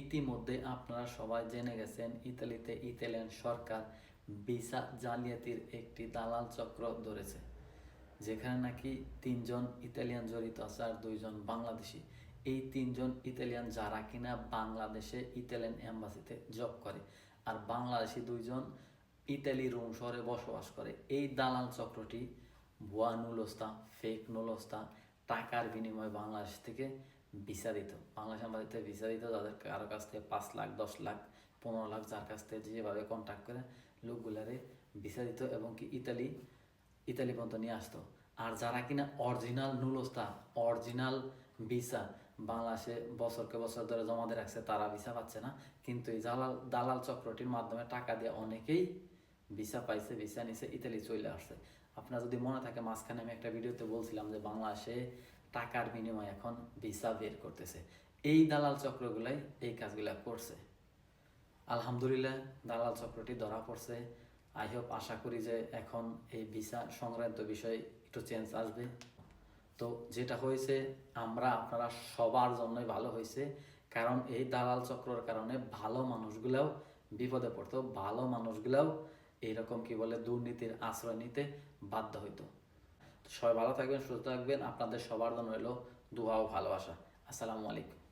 ইতিমধ্যে আপনারা সবাই জেনে গেছেন, ইতালিতে ইতালিয়ান সরকার ভিসা জালিয়াতির একটি দালাল চক্র ধরেছে, যেখানে নাকি তিনজন ইতালিয়ান জড়িত আছে আর দুইজন বাংলাদেশি। এই তিনজন ইতালিয়ান যারা কিনা বাংলাদেশে ইতালিয়ান এম্বাসিতে জব করে, আর বাংলাদেশি দুইজন ইতালি রোম শহরে বসবাস করে। এই দালাল চক্রটি ভুয়া নুলস্তা ফেক নুলস্তা, টাকার বিনিময়ে বাংলাদেশ থেকে ভিসা দিত বাংলাদেশ এম্বাসিতে ভিসা দিত যাদের কারও কাছ থেকে পাঁচ লাখ, দশ লাখ, পনেরো লাখ, যার কাছ থেকে যেভাবে কন্ট্যাক্ট করে, লোকগুলারে ভিসা দিত এবং কি ইতালি ইতালি পর্যন্ত নিয়ে আসতো। আর যারা কিনা অরিজিনাল নুলস্তা অরিজিনাল ভিসা বাংলাদেশে বছরকে বছর ধরে জমা দিয়ে রাখছে, তারা ভিসা পাচ্ছে না। কিন্তু এই দালাল দালাল চক্রটির মাধ্যমে টাকা দিয়ে অনেকেই ভিসা পাইছে, ভিসা নিছে, ইতালি চলে আসছে। আপনার যদি মনে থাকে, মাঝখানে আমি একটা ভিডিওতে বলছিলাম যে বাংলাদেশে টাকার বিনিময়ে এখন ভিসা বের করতেছে। এই দালাল চক্রগুলাই এই কাজগুলা করছে। আলহামদুলিল্লাহ, দালাল চক্রটি ধরা পড়ছে। আই হোপ, আশা করি যে এখন এই ভিসা সংক্রান্ত বিষয়ে একটু চেঞ্জ আসবে। তো যেটা হয়েছে, আমরা, আপনারা সবার জন্যই ভালো হয়েছে। কারণ এই দালাল চক্রর কারণে ভালো মানুষগুলাও বিপদে পড়তো। ভালো মানুষগুলাও এইরকম কি বলে দুর্নীতির আশ্রয় নিতে বাধ্য হইতো। সবাই ভালো থাকবেন সুস্থ থাকবেন। আপনাদের সবার জন্য হলো দোয়া ও ভালোবাসা। আসসালামু আলাইকুম।